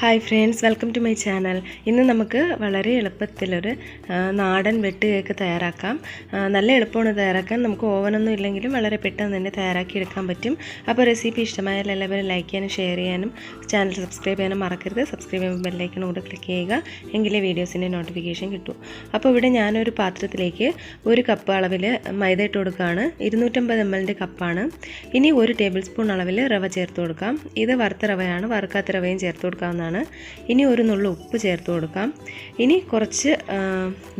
Hi friends welcome to my channel ഇന്ന് നമുക്ക് വളരെ എളുപ്പത്തിലൊരു നാടൻ വെട്ട് കേക്ക് തയ്യാറാക്കാം നല്ല എളുപ്പമാണ് തയ്യാറാക്കാൻ. നമുക്ക് ഓവനൊന്നും ഇല്ലെങ്കിലും വളരെ പെട്ടെന്ന് തന്നെ തയ്യാറാക്കി എടുക്കാൻ പറ്റും. അപ്പോൾ റെസിപ്പി ഇഷ്ടമായാൽ എല്ലാവരും ലൈക്ക് ചെയ്യാനും ഷെയർ ചെയ്യാനും ചാനൽ സബ്സ്ക്രൈബ് ചെയ്യാനും മറക്കരുത്. സബ്സ്ക്രൈബ് ചെയ്യുമ്പോൾ ബെല്ലൈക്കൺ കൂടെ ക്ലിക്ക് ചെയ്യുക എങ്കിലേ വീഡിയോസിന്റെ നോട്ടിഫിക്കേഷൻ കിട്ടൂ. അപ്പോൾ ഇവിടെ ഞാനൊരു പാത്രത്തിലേക്ക് ഒരു കപ്പ് അളവിൽ മൈദ ഇട്ട് കൊടുക്കുകയാണ്. ഇരുന്നൂറ്റമ്പത് എം എല്ലിന്റെ കപ്പാണ് ഇനി ഒരു ടേബിൾ സ്പൂൺ അളവിൽ റവ ചേർത്ത് കൊടുക്കാം. ഇത് വറുത്ത റവയാണ്. വറുക്കാത്ത റവയും ചേർത്ത് കൊടുക്കാവുന്നതാണ്. ഇനി ഒരു നുള്ളു ഉപ്പ് ചേർത്ത് കൊടുക്കാം. ഇനി കുറച്ച്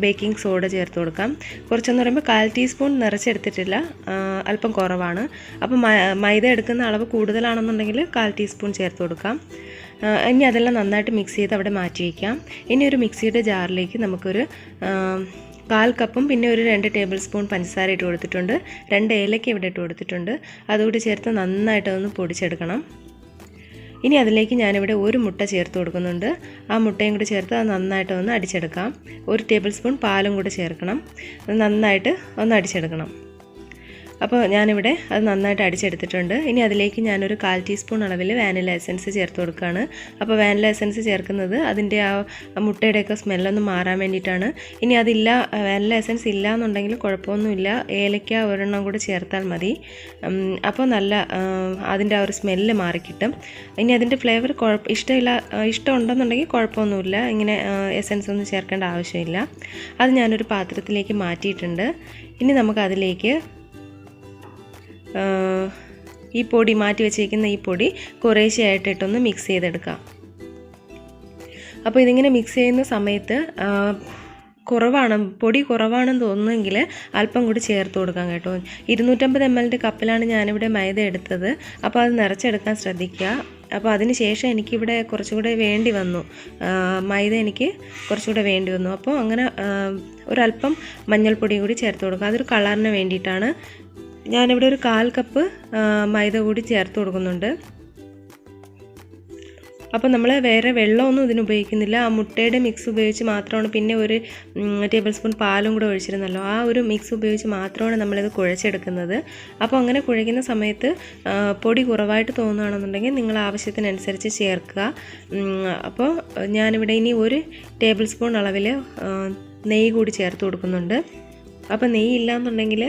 ബേക്കിംഗ് സോഡ ചേർത്ത് കൊടുക്കാം. കുറച്ചെന്ന് പറയുമ്പോൾ കാൽ ടീസ്പൂൺ നിറച്ചെടുത്തിട്ടില്ല അല്പം കുറവാണ്. അപ്പോൾ മൈദ എടുക്കുന്ന അളവ് കൂടുതലാണെന്നുണ്ടെങ്കിൽ കാൽ ടീസ്പൂൺ ചേർത്ത് കൊടുക്കാം. ഇനി അതെല്ലാം നന്നായിട്ട് മിക്സ് ചെയ്ത് അവിടെ മാറ്റി വയ്ക്കാം ഇനി ഒരു മിക്സിയുടെ ജാറിലേക്ക് നമുക്കൊരു കാൽ കപ്പും പിന്നെ ഒരു രണ്ട് ടേബിൾ സ്പൂൺ പഞ്ചസാര ഇട്ട് കൊടുത്തിട്ടുണ്ട്. രണ്ട് ഏലക്ക ഇവിടെ ഇട്ട് കൊടുത്തിട്ടുണ്ട്. അതുകൂടി ചേർത്ത് നന്നായിട്ട് അതൊന്ന് പൊടിച്ചെടുക്കണം. ഇനി അതിലേക്ക് ഞാനിവിടെ ഒരു മുട്ട ചേർത്ത് കൊടുക്കുന്നുണ്ട്. ആ മുട്ടയും കൂടി ചേർത്ത് അത് നന്നായിട്ട് ഒന്ന് അടിച്ചെടുക്കാം. ഒരു ടേബിൾ സ്പൂൺ പാലും കൂടി ചേർക്കണം. നന്നായിട്ട് ഒന്ന് അടിച്ചെടുക്കണം. അപ്പോൾ ഞാനിവിടെ അത് നന്നായിട്ട് അടിച്ചെടുത്തിട്ടുണ്ട്. ഇനി അതിലേക്ക് ഞാനൊരു കാൽ ടീസ്പൂൺ അളവിൽ വാനില എസൻസ് ചേർത്ത് കൊടുക്കുകയാണ് അപ്പോൾ വാനില എസൻസ് ചേർക്കുന്നത് അതിന്റെ ആ മുട്ടയുടെയൊക്കെ സ്മെല്ലൊന്ന് മാറാൻ വേണ്ടിയിട്ടാണ്. ഇനി അതില്ല വാനില എസൻസ് ഇല്ല എന്നുണ്ടെങ്കിൽ കുഴപ്പമൊന്നുമില്ല. ഏലയ്ക്ക ഒരെണ്ണം കൂടി ചേർത്താൽ മതി. അപ്പോൾ നല്ല അതിന്റെ ആ ഒരു സ്മെല്ല് മാറിക്കിട്ടും. ഇനി അതിന്റെ ഫ്ലേവർ കുഴപ്പം ഇഷ്ടമില്ല ഇഷ്ടമുണ്ടെന്നുണ്ടെങ്കിൽ കുഴപ്പമൊന്നുമില്ല. ഇങ്ങനെ എസൻസ് ഒന്നും ചേർക്കേണ്ട ആവശ്യമില്ല. അത് ഞാനൊരു പാത്രത്തിലേക്ക് മാറ്റിയിട്ടുണ്ട്. ഇനി നമുക്ക് അതിലേക്ക് ഈ പൊടി മാറ്റി വെച്ചിരിക്കുന്ന ഈ പൊടി കുറേശ്ശെയായിട്ട് ഇട്ടൊന്ന് മിക്സ് ചെയ്തെടുക്കാം. അപ്പോൾ ഇതിങ്ങനെ മിക്സ് ചെയ്യുന്ന സമയത്ത് കുറവാണ് പൊടി കുറവാണെന്ന് തോന്നുന്നെങ്കിൽ അല്പം കൂടി ചേർത്ത് കൊടുക്കാം കേട്ടോ. ഇരുന്നൂറ്റമ്പത് എം എല്ലിന്റെ കപ്പിലാണ് ഞാനിവിടെ മൈദ എടുത്തത്. അപ്പോൾ അത് നിറച്ചെടുക്കാൻ ശ്രദ്ധിക്കുക. അപ്പോൾ അതിന് ശേഷം എനിക്കിവിടെ കുറച്ചുകൂടെ വേണ്ടി വന്നു. മൈദ എനിക്ക് കുറച്ചുകൂടെ വേണ്ടി വന്നു. അപ്പോൾ അങ്ങനെ ഒരല്പം മഞ്ഞൾപ്പൊടി കൂടി ചേർത്ത് കൊടുക്കുക. അതൊരു കളറിന് വേണ്ടിയിട്ടാണ് ഞാനിവിടെ ഒരു കാൽ കപ്പ് മൈദ കൂടി ചേർത്ത് കൊടുക്കുന്നുണ്ട്. അപ്പോൾ നമ്മൾ വേറെ വെള്ളമൊന്നും ഇതിന് ഉപയോഗിക്കുന്നില്ല. ആ മുട്ടയുടെ മിക്സ് ഉപയോഗിച്ച് മാത്രമാണ് പിന്നെ ഒരു ടേബിൾ സ്പൂൺ പാലും കൂടെ ഒഴിച്ചിരുന്നല്ലോ. ആ ഒരു മിക്സ് ഉപയോഗിച്ച് മാത്രമാണ് നമ്മളിത് കുഴച്ചെടുക്കുന്നത്. അപ്പോൾ അങ്ങനെ കുഴയ്ക്കുന്ന സമയത്ത് പൊടി കുറവായിട്ട് തോന്നുകയാണെന്നുണ്ടെങ്കിൽ നിങ്ങൾ ആവശ്യത്തിനനുസരിച്ച് ചേർക്കുക. അപ്പോൾ ഞാനിവിടെ ഇനി ഒരു ടേബിൾ സ്പൂൺ അളവിൽ നെയ്യ് കൂടി ചേർത്ത് കൊടുക്കുന്നുണ്ട്. അപ്പോൾ നെയ്യ് ഇല്ലാന്നുണ്ടെങ്കിൽ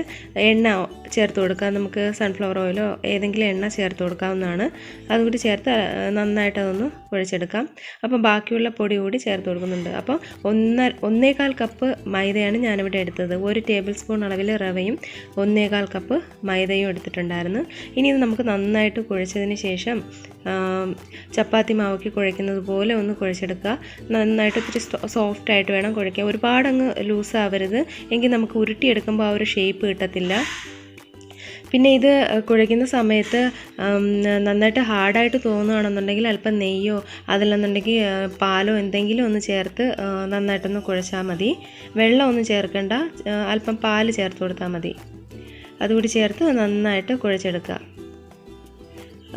എണ്ണ ചേർത്ത് കൊടുക്കാം. നമുക്ക് സൺഫ്ലവർ ഓയിലോ ഏതെങ്കിലും എണ്ണ ചേർത്ത് കൊടുക്കാവുന്നതാണ്. അതുകൂടി ചേർത്ത് നന്നായിട്ട് അതൊന്ന് കുഴച്ചെടുക്കാം. അപ്പോൾ ബാക്കിയുള്ള പൊടി കൂടി ചേർത്ത് കൊടുക്കുന്നുണ്ട്. അപ്പോൾ ഒന്ന ഒന്നേകാൽ കപ്പ് മൈദയാണ് ഞാനിവിടെ എടുത്തത്. ഒരു ടേബിൾ സ്പൂൺ അളവിൽ റവയും ഒന്നേകാൽ കപ്പ് മൈദയും എടുത്തിട്ടുണ്ടായിരുന്നു. ഇനി ഇത് നമുക്ക് നന്നായിട്ട് കുഴച്ചതിന് ശേഷം ചപ്പാത്തി മാവൊക്കെ കുഴയ്ക്കുന്നത് പോലെ ഒന്ന് കുഴച്ചെടുക്കുക. നന്നായിട്ട് ഒത്തിരി സോഫ്റ്റായിട്ട് വേണം കുഴയ്ക്കാൻ. ഒരുപാടങ്ങ് ലൂസ് ആവരുത്. എങ്കിൽ നമുക്ക് ഉരുട്ടിയെടുക്കുമ്പോൾ ആ ഒരു ഷേപ്പ് കിട്ടത്തില്ല. പിന്നെ ഇത് കുഴയ്ക്കുന്ന സമയത്ത് നന്നായിട്ട് ഹാർഡായിട്ട് തോന്നുകയാണെന്നുണ്ടെങ്കിൽ അല്പം നെയ്യോ അതല്ലെന്നുണ്ടെങ്കിൽ പാലോ എന്തെങ്കിലും ഒന്ന് ചേർത്ത് നന്നായിട്ടൊന്ന് കുഴച്ചാൽ മതി. വെള്ളമൊന്നും ചേർക്കണ്ട. അല്പം പാൽ ചേർത്ത് കൊടുത്താൽ മതി. അതുകൂടി ചേർത്ത് നന്നായിട്ട് കുഴച്ചെടുക്കുക.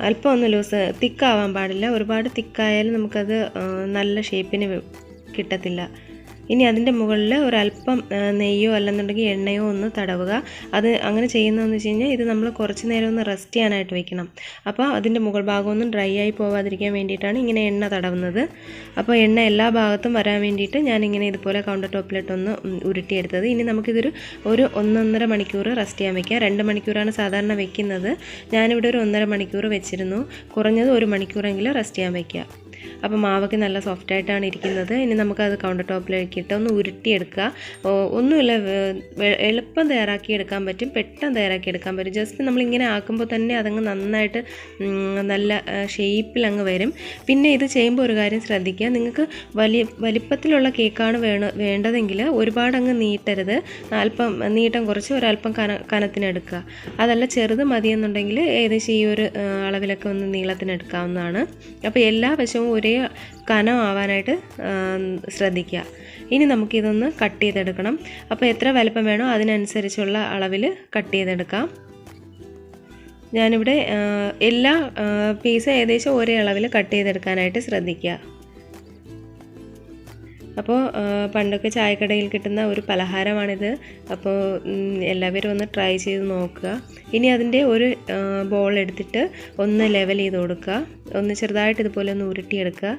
അല്പം ഒന്ന് ലൂസ് തിക്കാവാൻ പാടില്ല. ഒരുപാട് തിക്കായാലും നമുക്കത് നല്ല ഷേപ്പിന് കിട്ടത്തില്ല. ഇനി അതിന്റെ മുകളിൽ ഒരല്പം നെയ്യോ അല്ലെന്നുണ്ടെങ്കിൽ എണ്ണയോ ഒന്ന് തടവുക. അത് അങ്ങനെ ചെയ്യുന്നതെന്ന് വെച്ച് കഴിഞ്ഞാൽ ഇത് നമ്മൾ കുറച്ച് നേരം ഒന്ന് റെസ്റ്റ് ചെയ്യാനായിട്ട് വെക്കണം. അപ്പോൾ അതിന്റെ മുകൾ ഭാഗമൊന്നും ഡ്രൈ ആയി പോവാതിരിക്കാൻ വേണ്ടിയിട്ടാണ് ഇങ്ങനെ എണ്ണ തടവുന്നത്. അപ്പോൾ എണ്ണ എല്ലാ ഭാഗത്തും വരാൻ വേണ്ടിയിട്ട് ഞാനിങ്ങനെ ഇതുപോലെ കൗണ്ടർ ടോപ്പിലിട്ടൊന്ന് ഉരുട്ടിയെടുത്തത്. ഇനി നമുക്കിതൊരു ഒരു ഒന്നൊന്നര മണിക്കൂർ റെസ്റ്റ് ചെയ്യാൻ വെക്കാം. രണ്ട് മണിക്കൂറാണ് സാധാരണ വെക്കുന്നത്. ഞാനിവിടെ ഒരു ഒന്നര മണിക്കൂർ വെച്ചിരുന്നു. കുറഞ്ഞത് ഒരു മണിക്കൂറെങ്കിലും റെസ്റ്റ് ചെയ്യാൻ വെക്കുക അപ്പോൾ മാവൊക്കെ നല്ല സോഫ്റ്റ് ആയിട്ടാണ് ഇരിക്കുന്നത്. ഇനി നമുക്കത് കൗണ്ടർ ടോപ്പിലേക്കിട്ട് ഒന്ന് ഉരുട്ടിയെടുക്കുക. ഒന്നുമില്ല എളുപ്പം തയ്യാറാക്കി എടുക്കാൻ പറ്റും. പെട്ടെന്ന് തയ്യാറാക്കി എടുക്കാൻ പറ്റും. ജസ്റ്റ് നമ്മളിങ്ങനെ ആക്കുമ്പോൾ തന്നെ അതങ്ങ് നന്നായിട്ട് നല്ല ഷേപ്പിൽ അങ്ങ് വരും. പിന്നെ ഇത് ചെയ്യുമ്പോൾ ഒരു കാര്യം ശ്രദ്ധിക്കുക. നിങ്ങൾക്ക് വലിയ വലിപ്പത്തിലുള്ള കേക്കാണ് വേണ വേണ്ടതെങ്കിൽ ഒരുപാട് അങ്ങ് നീട്ടരുത്. അല്പം നീട്ടം കുറച്ച് ഒരല്പം കന കനത്തിനെടുക്കുക അതല്ല ചെറുത് മതിയെന്നുണ്ടെങ്കിൽ ഏകദേശം ഈ ഒരു അളവിലൊക്കെ ഒന്ന് നീളത്തിനെടുക്കാവുന്നതാണ് അപ്പോൾ എല്ലാ വശവും ഒരേ കനം ആവാനായിട്ട് ശ്രദ്ധിക്കുക. ഇനി നമുക്കിതൊന്ന് കട്ട് ചെയ്തെടുക്കണം. അപ്പോൾ എത്ര വലുപ്പം വേണോ അതിനനുസരിച്ചുള്ള അളവിൽ കട്ട് ചെയ്തെടുക്കാം. ഞാനിവിടെ എല്ലാ പീസ് ഏകദേശം ഒരേ അളവിൽ കട്ട് ചെയ്തെടുക്കാനായിട്ട് ശ്രദ്ധിക്കുക. അപ്പോൾ പണ്ടൊക്കെ ചായക്കടയിൽ കിട്ടുന്ന ഒരു പലഹാരമാണിത്. അപ്പോൾ എല്ലാവരും ഒന്ന് ട്രൈ ചെയ്ത് നോക്കുക. ഇനി അതിന്റെ ഒരു ബോൾ എടുത്തിട്ട് ഒന്ന് ലെവൽ ചെയ്ത് കൊടുക്കുക. ഒന്ന് ചെറുതായിട്ട് ഇതുപോലെ ഒന്ന് ഉരുട്ടിയെടുക്കുക.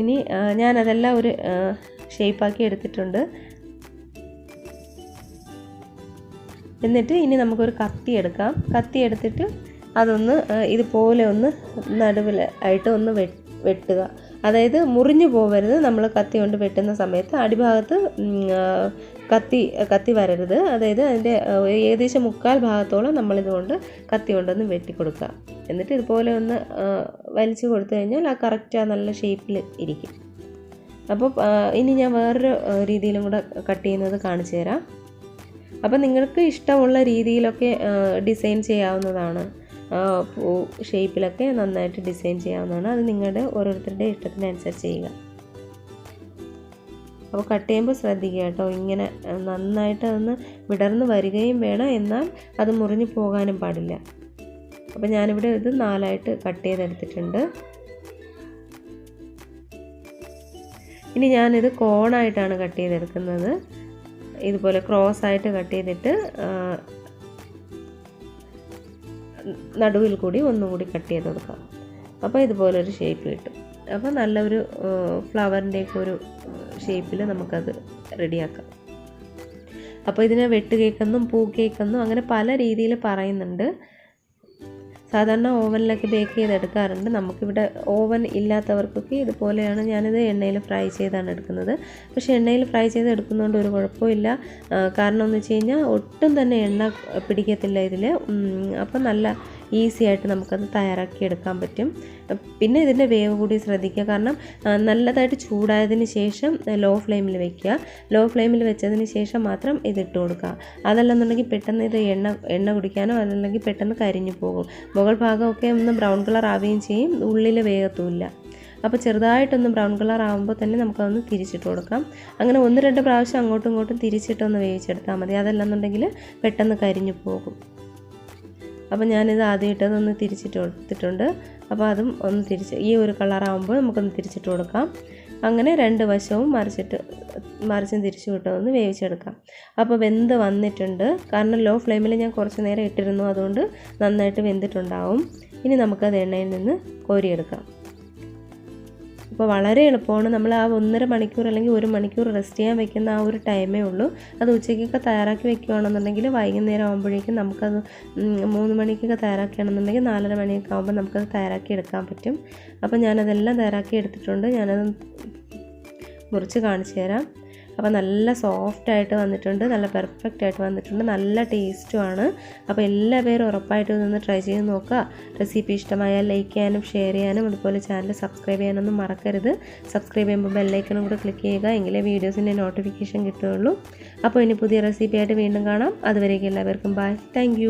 ഇനി ഞാൻ ഞാനതെല്ലാം ഒരു ഷേപ്പാക്കി എടുത്തിട്ടുണ്ട്. എന്നിട്ട് ഇനി നമുക്കൊരു കത്തി എടുക്കാം. കത്തി എടുത്തിട്ട് അതൊന്ന് ഇതുപോലെ ഒന്ന് നടുവിൽ ആയിട്ട് ഒന്ന് വെട്ടുക. അതായത് മുറിഞ്ഞു പോകരുത് നമ്മൾ കത്തി കൊണ്ട് വെട്ടുന്ന സമയത്ത് അടിഭാഗത്ത് കത്തി കത്തി വരരുത്. അതായത് അതിന്റെ ഏകദേശം മുക്കാൽ ഭാഗത്തോളം നമ്മളിതുകൊണ്ട് കത്തി കൊണ്ടൊന്ന് വെട്ടിക്കൊടുക്കുക. എന്നിട്ട് ഇതുപോലെ ഒന്ന് വലിച്ചു കൊടുത്തു കഴിഞ്ഞാൽ ആ കറക്റ്റ് ആ നല്ല ഷേപ്പിൽ ഇരിക്കും. അപ്പോൾ ഇനി ഞാൻ വേറൊരു രീതിയിലും കൂടെ കട്ട് ചെയ്യുന്നത് കാണിച്ചു തരാം. അപ്പോൾ നിങ്ങൾക്ക് ഇഷ്ടമുള്ള രീതിയിലൊക്കെ ഡിസൈൻ ചെയ്യാവുന്നതാണ്. പൂ ഷേപ്പിലൊക്കെ നന്നായിട്ട് ഡിസൈൻ ചെയ്യാവുന്നതാണ്. അത് നിങ്ങളുടെ ഓരോരുത്തരുടെ ഇഷ്ടത്തിനനുസരിച്ച് ചെയ്യുക. അപ്പോൾ കട്ട് ചെയ്യുമ്പോൾ ശ്രദ്ധിക്കുക കേട്ടോ. ഇങ്ങനെ നന്നായിട്ട് അതൊന്ന് വിടർന്ന് വരികയും വേണം. എന്നാൽ അത് മുറിഞ്ഞു പോകാനും പാടില്ല. അപ്പോൾ ഞാനിവിടെ ഇത് നാലായിട്ട് കട്ട് ചെയ്തെടുത്തിട്ടുണ്ട്. ഇനി ഞാനിത് കോണായിട്ടാണ് കട്ട് ചെയ്തെടുക്കുന്നത്. ഇതുപോലെ ക്രോസ് ആയിട്ട് കട്ട് ചെയ്തിട്ട് നടുവിൽ കൂടി ഒന്നുകൂടി കട്ട് ചെയ്ത് കൊടുക്കാം. അപ്പോൾ ഇതുപോലൊരു ഷേപ്പ് കിട്ടും. അപ്പോൾ നല്ലൊരു ഫ്ലവറിന്റെയൊക്കെ ഒരു ഷേപ്പിൽ നമുക്കത് റെഡിയാക്കാം അപ്പോൾ ഇതിനെ വെട്ട് കേക്കെന്നും പൂ കേക്കെന്നും അങ്ങനെ പല രീതിയിൽ പറയുന്നുണ്ട്. സാധാരണ ഓവനിലൊക്കെ ബേക്ക് ചെയ്തെടുക്കാറുണ്ട്. നമുക്കിവിടെ ഓവൻ ഇല്ലാത്തവർക്കൊക്കെ ഇതുപോലെയാണ് ഞാനിത് എണ്ണയിൽ ഫ്രൈ ചെയ്താണ് എടുക്കുന്നത്. പക്ഷേ എണ്ണയിൽ ഫ്രൈ ചെയ്ത് എടുക്കുന്നതുകൊണ്ട് ഒരു കുഴപ്പമില്ല. കാരണം എന്ന് വെച്ച് കഴിഞ്ഞാൽ ഒട്ടും തന്നെ എണ്ണ പിടിക്കത്തില്ല ഇതിൽ അപ്പം നല്ല ഈസി ആയിട്ട് നമുക്കത് തയ്യാറാക്കി എടുക്കാൻ പറ്റും. പിന്നെ ഇതിന്റെ വേവ് കൂടി ശ്രദ്ധിക്കുക. കാരണം നല്ലതായിട്ട് ചൂടായതിന് ശേഷം ലോ ഫ്ലെയിമിൽ വെക്കുക. ലോ ഫ്ലെയിമിൽ വെച്ചതിന് ശേഷം മാത്രം ഇത് ഇട്ട് കൊടുക്കുക. അതല്ലെന്നുണ്ടെങ്കിൽ പെട്ടെന്ന് ഇത് എണ്ണ എണ്ണ കുടിക്കാനോ അതല്ലെങ്കിൽ പെട്ടെന്ന് കരിഞ്ഞു പോകും. മുകൾ ഭാഗമൊക്കെ ഒന്ന് ബ്രൗൺ കളർ ആവുകയും ചെയ്യും. ഉള്ളിൽ വേഗത്തുമില്ല അപ്പോൾ ചെറുതായിട്ടൊന്ന് ബ്രൗൺ കളർ ആകുമ്പോൾ തന്നെ നമുക്കതൊന്ന് തിരിച്ചിട്ട് കൊടുക്കാം. അങ്ങനെ ഒന്ന് രണ്ട് പ്രാവശ്യം അങ്ങോട്ടും ഇങ്ങോട്ടും തിരിച്ചിട്ടൊന്ന് വേവിച്ചെടുത്താൽ മതി. അതല്ലെന്നുണ്ടെങ്കിൽ പെട്ടെന്ന് കരിഞ്ഞു പോകും. അപ്പോൾ ഞാനിത് ആദ്യമായിട്ട് അതൊന്ന് തിരിച്ചിട്ട് കൊടുത്തിട്ടുണ്ട്. അപ്പോൾ അതും ഒന്ന് തിരിച്ച് ഈ ഒരു കളറാകുമ്പോൾ നമുക്കൊന്ന് തിരിച്ചിട്ട് കൊടുക്കാം. അങ്ങനെ രണ്ട് വശവും മറിച്ചിട്ട് മറിച്ചും തിരിച്ചു വിട്ടതൊന്ന് വേവിച്ചെടുക്കാം. അപ്പോൾ വെന്ത് വന്നിട്ടുണ്ട്. കാരണം ലോ ഫ്ലെയിമിൽ ഞാൻ കുറച്ച് നേരം ഇട്ടിരുന്നു. അതുകൊണ്ട് നന്നായിട്ട് വെന്തിട്ടുണ്ടാവും. ഇനി നമുക്കത് എണ്ണയിൽ നിന്ന് കോരിയെടുക്കാം. അപ്പോൾ വളരെ എളുപ്പമാണ്. നമ്മൾ ആ ഒന്നര മണിക്കൂർ അല്ലെങ്കിൽ ഒരു മണിക്കൂർ റെസ്റ്റ് ചെയ്യാൻ വെക്കുന്ന ആ ഒരു ടൈമേ ഉള്ളൂ. അത് ഉച്ചയ്ക്കൊക്കെ തയ്യാറാക്കി വെക്കുകയാണെന്നുണ്ടെങ്കിൽ വൈകുന്നേരം ആകുമ്പോഴേക്കും നമുക്കത് മൂന്ന് മണിക്കൊക്കെ തയ്യാറാക്കുകയാണെന്നുണ്ടെങ്കിൽ നാലര മണിയൊക്കെ ആകുമ്പോൾ നമുക്കത് തയ്യാറാക്കി എടുക്കാൻ പറ്റും. അപ്പോൾ ഞാനതെല്ലാം തയ്യാറാക്കി എടുത്തിട്ടുണ്ട്. ഞാനത് മുറിച്ച് കാണിച്ചു തരാം. അപ്പോൾ നല്ല സോഫ്റ്റ് ആയിട്ട് വന്നിട്ടുണ്ട് നല്ല പെർഫെക്റ്റ് ആയിട്ട് വന്നിട്ടുണ്ട് നല്ല ടേസ്റ്റുമാണ് അപ്പോൾ എല്ലാ പേരും ഉറപ്പായിട്ടും ഇതൊന്ന് ട്രൈ ചെയ്ത് നോക്കുക. റെസിപ്പി ഇഷ്ടമായാൽ ലൈക്ക് ചെയ്യാനും ഷെയർ ചെയ്യാനും അതുപോലെ ചാനൽ സബ്സ്ക്രൈബ് ചെയ്യാനൊന്നും മറക്കരുത്. സബ്സ്ക്രൈബ് ചെയ്യുമ്പോൾ ബെല്ലൈക്കണും കൂടെ ക്ലിക്ക് ചെയ്യുക എങ്കിലേ വീഡിയോസിന്റെ നോട്ടിഫിക്കേഷൻ കിട്ടുകയുള്ളൂ. അപ്പോൾ ഇനി പുതിയ റെസിപ്പി ആയിട്ട് വീണ്ടും കാണാം. അതുവരേക്കും എല്ലാവർക്കും ബൈ താങ്ക്